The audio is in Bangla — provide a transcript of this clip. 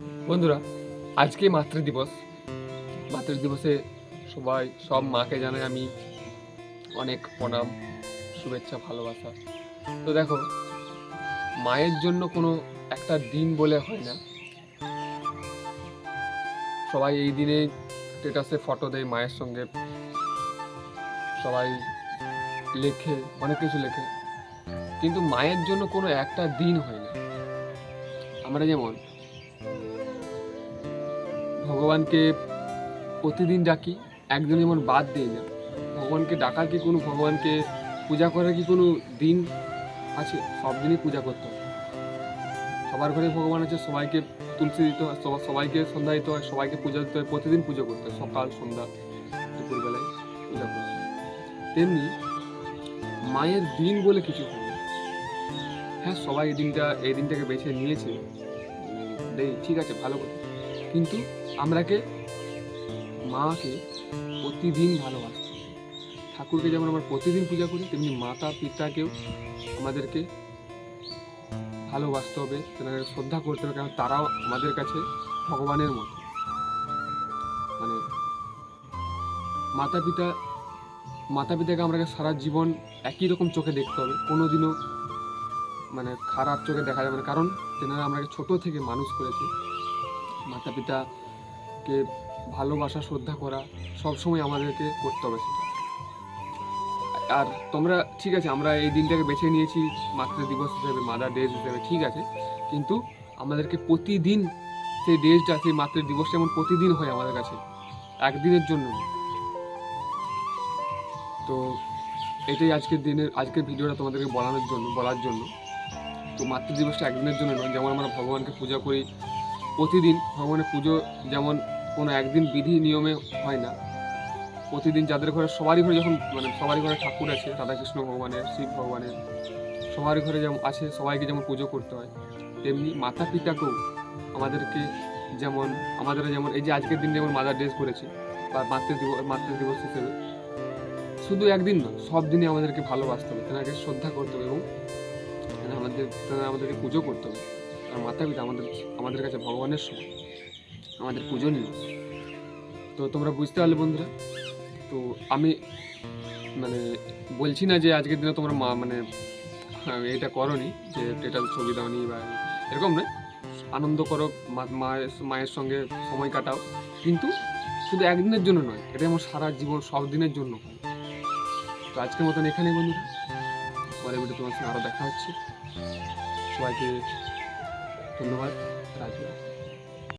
বন্ধুরা, আজকে মাতৃ দিবস। মাতৃ দিবসে সবাই, সব মাকে জানাই আমি অনেক প্রণাম, শুভেচ্ছা, ভালোবাসা। তো দেখো, মায়ের জন্য কোনো একটা দিন বলে হয় না। সবাই এই দিনে স্টেটাসে ফটো দেয় মায়ের সঙ্গে। সবাই লেখে, অনেক কিছু লেখে। কিন্তু মায়ের জন্য কোনো একটা দিন হয় না। আমরা যেমন ভগবানকে প্রতিদিন ডাকি একদিন যেমন বাদ দিই না ভগবানকে ডাকার কি কোনো, ভগবানকে পূজা করার কি কোনো দিন আছে? সব দিনই পূজা করতে হয়। সবার ঘরে ভগবান আছে, সবাইকে তুলসী দিতে হয়, সবা- সবাইকে সন্ধ্যা দিতে হয়, সবাইকে পূজা দিতে হয়, প্রতিদিন পুজো করতে হয়, সকাল, সন্ধ্যা, দুপুরবেলায় পূজা করতে তেমনি মায়ের দিন বলে কিছু হয় হ্যাঁ সবাই এই দিনটা, এই দিনটাকে বেছে নিয়েছে। দেই ঠিক আছে, ভালো কথা কিন্তু আমরাকে, মাকে প্রতিদিন ভালোবাসতে ঠাকুরকে যেমন আমরা প্রতিদিন পূজা করি, তেমনি মাতা, পিতাকেও আমাদেরকে ভালোবাসতে হবে তেনাদের শ্রদ্ধা করতে হবে, কারণ তারাও আমাদের কাছে ভগবানের মতো। মানে মাতা, পিতা, মাতা, পিতাকে আমরা সারা জীবন একই রকম চোখে দেখতে হবে। কোনোদিনও মানে খারাপ চোখে দেখা যাবে না। কারণ তেনারা আমাকে ছোট থেকে মানুষ করেছে। মাতা পিতাকে ভালোবাসা, শ্রদ্ধা করা সবসময় আমাদেরকে করতে হবে সেটা। আর তোমরা, ঠিক আছে, আমরা এই দিনটাকে বেছে নিয়েছি মাতৃ দিবস হিসেবে মাদার ডে হিসেবে, ঠিক আছে। কিন্তু আমাদেরকে প্রতিদিন সেই ডেজটা সেই মাতৃ দিবসটা যেমন প্রতিদিন হয় আমাদের কাছে, একদিনের জন্য। তো এটাই আজকের দিনের, আজকের ভিডিওটা তোমাদেরকে বলানোর জন্য, বলার জন্য। তো মাতৃ দিবসটা একদিনের জন্য নয়, যেমন আমরা ভগবানকে পূজা করি। প্রতিদিন ভগবানের পুজো যেমন কোনো একদিন বিধি নিয়মে হয় না, প্রতিদিন যাদের ঘরে, সবারই ঘরে যখন মানে সবারই ঘরে ঠাকুর আছে, রাধাকৃষ্ণ ভগবানের, শিব ভগবানের, সবারই ঘরে যেমন আছে, সবাইকে যেমন পুজো করতে হয়, তেমনি মাতা পিতাকেও আমাদেরকে যেমন আমাদের যেমন, এই যে আজকের দিন যেমন মাদার ড্রেস করেছি, বা মাতৃ দিবস মাতৃ দিবস হিসেবে। শুধু একদিন নয়, সব দিনই আমাদেরকে ভালোবাসতে হবে তেনাকে শ্রদ্ধা করতে হবে এবং তেনা আমাদের আমাদেরকে পুজো করতে হবে। আর মাতা পিতা আমাদের আমাদের কাছে ভগবানের সময়, আমাদের পুজো নিয়ে। তো তোমরা বুঝতে পারলে বন্ধুরা, তো আমি মানে বলছি না যে আজকের দিনে তোমরা মা মানে এটা করনি, যে এটা ছবি দাওনি বা এরকম নয়। আনন্দ করো মায়ের মায়ের সঙ্গে সময় কাটাও। কিন্তু শুধু একদিনের জন্য নয় এটা আমার সারা জীবন, সব দিনের জন্য। তো আজকের মতন এখানেই বন্ধুরা। পরে ভিডিও তোমার সঙ্গে আরও দেখা হচ্ছে। সবাইকে ধন্যবাদ রাজু